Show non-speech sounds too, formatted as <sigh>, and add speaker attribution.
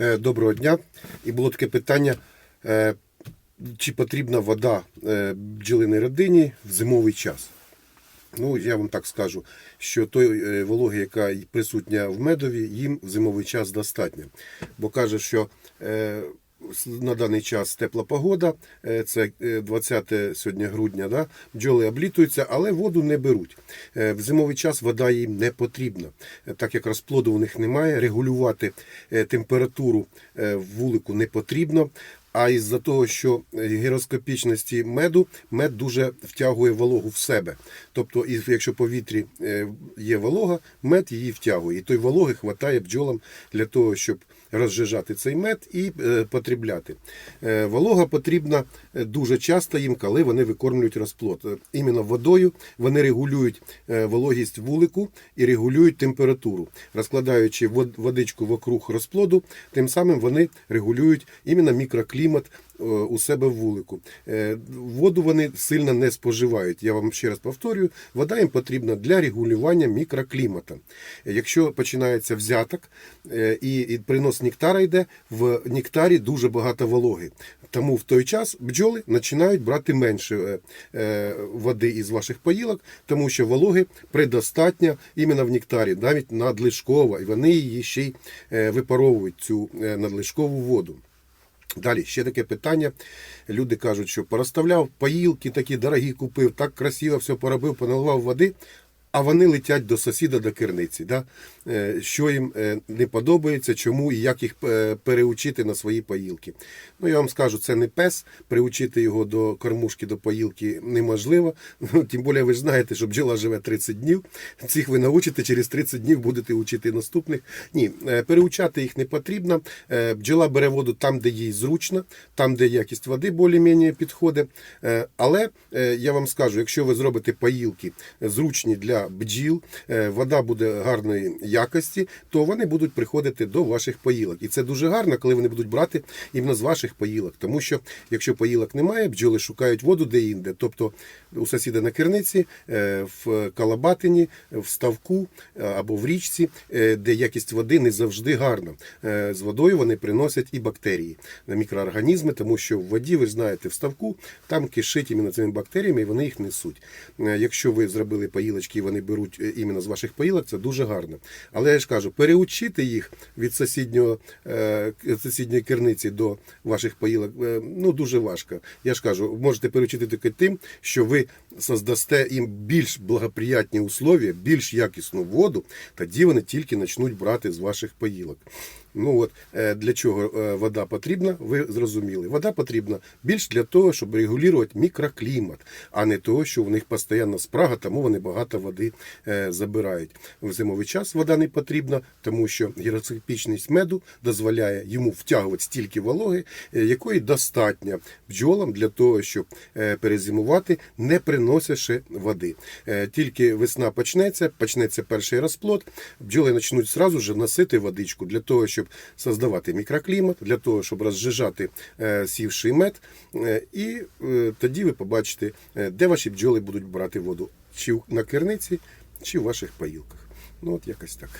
Speaker 1: Е, Доброго дня. І було таке питання, е, чи потрібна вода е, бджолиній родині в зимовий час. Ну, я вам так скажу, що той вологи, яка присутня в медові, їм в зимовий час достатньо. Бо каже, що на даний час тепла погода, е, це е, 20 сьогодні грудня, да? бджоли облітуються, але воду не беруть. Е, В зимовий час вода їм не потрібна, Е, так як розплоду у них немає, регулювати е, температуру е, в вулику не потрібно. А із-за того, що гіроскопічності меду, мед дуже втягує вологу в себе. Тобто, якщо в повітрі е, є волога, мед її втягує. І той вологи хватає бджолам для того, щоб розжижати цей мед і е, потрібляти. Е, волога потрібна е, дуже часто їм, коли вони викормлюють розплод. Іменно водою вони регулюють вологість вулику і регулюють температуру, розкладаючи вод- водичку вокруг розплоду, тим самим вони регулюють іменно мікроклімат у себе в вулику. Е, Воду вони сильно не споживають. Я вам ще раз повторюю, вода їм потрібна для регулювання мікроклімата. Е, Якщо починається взяток е, і, принос нектара йде, в нектарі дуже багато вологи. Тому в той час бджоли починають брати менше е, е, води із ваших поїлок, тому що вологи предостатньо іменно в нектарі, навіть надлишкова, і вони її ще й е, випаровують цю е, надлишкову воду. Далі ще таке питання. Люди кажуть, що порозставляв паїлки такі дорогі купив, так красиво все поробив, поналивав води, а вони летять до сусіда до керниці. Да? Е, Що їм е, не подобається, чому і як їх е, переучити на свої поїлки. Ну, я вам скажу, це не пес. Приучити його до кормушки, до поїлки неможливо. <laughs> Ну, Тим більше ви ж знаєте, що бджола живе 30 днів. Цих ви научите, через 30 днів будете учити наступних. Ні, переучати їх не потрібно. Бджола бере воду там, де їй зручно, там, де якість води більш-менш підходить. Але я вам скажу, якщо ви зробите поїлки зручні для бджіл, е, вода буде гарної якості, то вони будуть приходити до ваших поїлок. І це дуже гарно, коли вони будуть брати іменно з ваших поїлок. Тому що якщо поїлок немає, бджоли шукають воду де-інде. Тобто у сусіда на керниці, е, в Калабатині, в ставку е, або в річці, де якість води не завжди гарна. З водою вони приносять і бактерії, е, мікроорганізми, тому що в воді, ви знаєте, в ставку там кишить іменно цими бактеріями, і вони їх несуть. Якщо ви зробили поїлочки вони беруть е, іменно з ваших поїлок, це дуже гарно. Але я ж кажу, переучити їх від сусіднього, е, сусідньої керниці до ваших поїлок е, ну, дуже важко. Я ж кажу, можете переучити тільки тим, що ви создасте їм більш благоприятні условия, більш якісну воду, тоді вони тільки почнуть брати з ваших поїлок. Ну от е, для чого е, вода потрібна, ви зрозуміли. Вода потрібна більш для того, щоб регулювати мікроклімат, а не того, що в них постійно спрага, тому вони багато води е, забирають. В зимовий час вода не потрібна, тому що гіроскопічність меду дозволяє йому втягувати стільки вологи, якої достатньо бджолам для того, щоб перезимувати, не приносячи води. Тільки весна почнеться, почнеться перший розплод, бджоли почнуть сразу же носити водичку для того, щоб создавати мікроклімат, для того, щоб розжижати е, сівший мед. Е, І е, тоді ви побачите, де ваші бджоли будуть брати воду, чи на керниці, чи в ваших паїлках. Ну, от якось так.